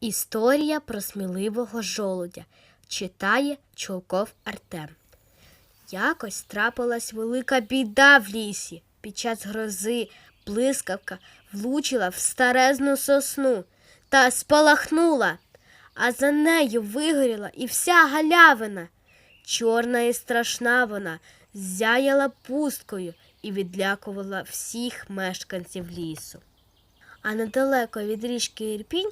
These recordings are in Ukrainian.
Історія про сміливого жолудя читає Чулков Артем. Якось трапилась велика біда в лісі. Під час грози блискавка влучила в старезну сосну та спалахнула, а за нею вигоріла і вся галявина. Чорна і страшна вона зяяла пусткою і відлякувала всіх мешканців лісу. А недалеко від річки Ірпінь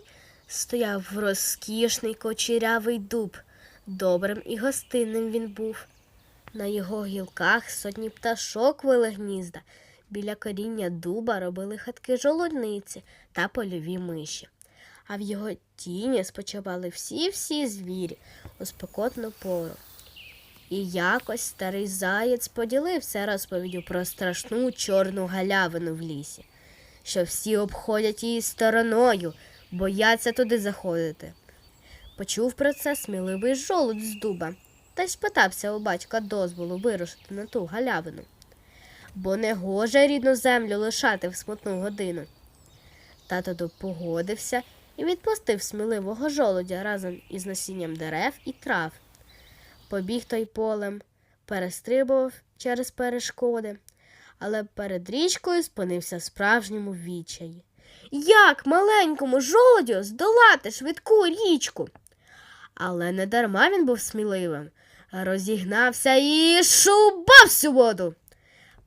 стояв розкішний кочерявий дуб. Добрим і гостинним він був. На його гілках сотні пташок вили гнізда. Біля коріння дуба робили хатки жолудниці та польові миші. А в його тіні спочивали всі-всі звірі у спекотну пору. І якось старий заєць поділився розповіддю про страшну чорну галявину в лісі, що всі обходять її стороною, бояться туди заходити. Почув про це сміливий жолудь з дуба та й спитався у батька дозволу вирушити на ту галявину. Бо не гоже рідну землю лишати в смутну годину. Тато погодився і відпустив сміливого жолудя разом із насінням дерев і трав. Побіг той полем, перестрибував через перешкоди, але перед річкою спинився справжньому відчаї. Як маленькому жолудю здолати швидку річку? Але не дарма він був сміливим. Розігнався і шубав всю воду.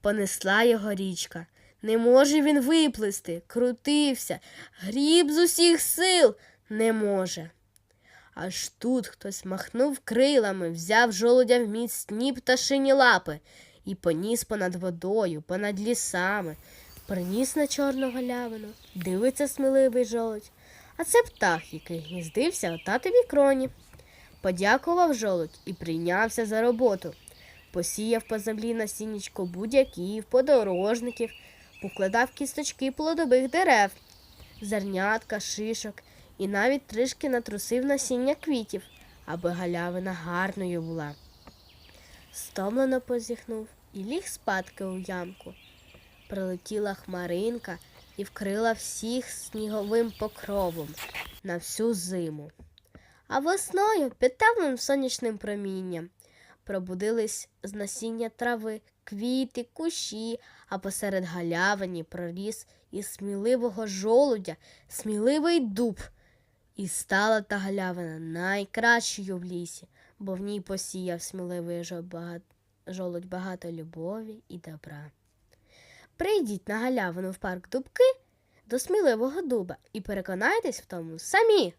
Понесла його річка. Не може він виплисти, крутився, гріб з усіх сил не може. Аж тут хтось махнув крилами, взяв жолудя в міцні пташині лапи і поніс понад водою, понад лісами, приніс на чорну галявину, дивиться сміливий жолудь. А це птах, який гніздився у татовій кроні. Подякував жолудь і прийнявся за роботу. Посіяв по землі насіннячко будяків, подорожників, покладав кісточки плодових дерев, зернятка, шишок і навіть трішки натрусив насіння квітів, аби галявина гарною була. Стомлено позіхнув і ліг спадки у ямку. Прилетіла хмаринка і вкрила всіх сніговим покровом на всю зиму. А весною під темним сонячним промінням пробудились з насіння трави, квіти, кущі, а посеред галявині проріс із сміливого жолудя сміливий дуб. І стала та галявина найкращою в лісі, бо в ній посіяв сміливий жолудь багато любові і добра. Прийдіть на галявину в парк Дубки до сміливого дуба і переконайтесь в тому самі.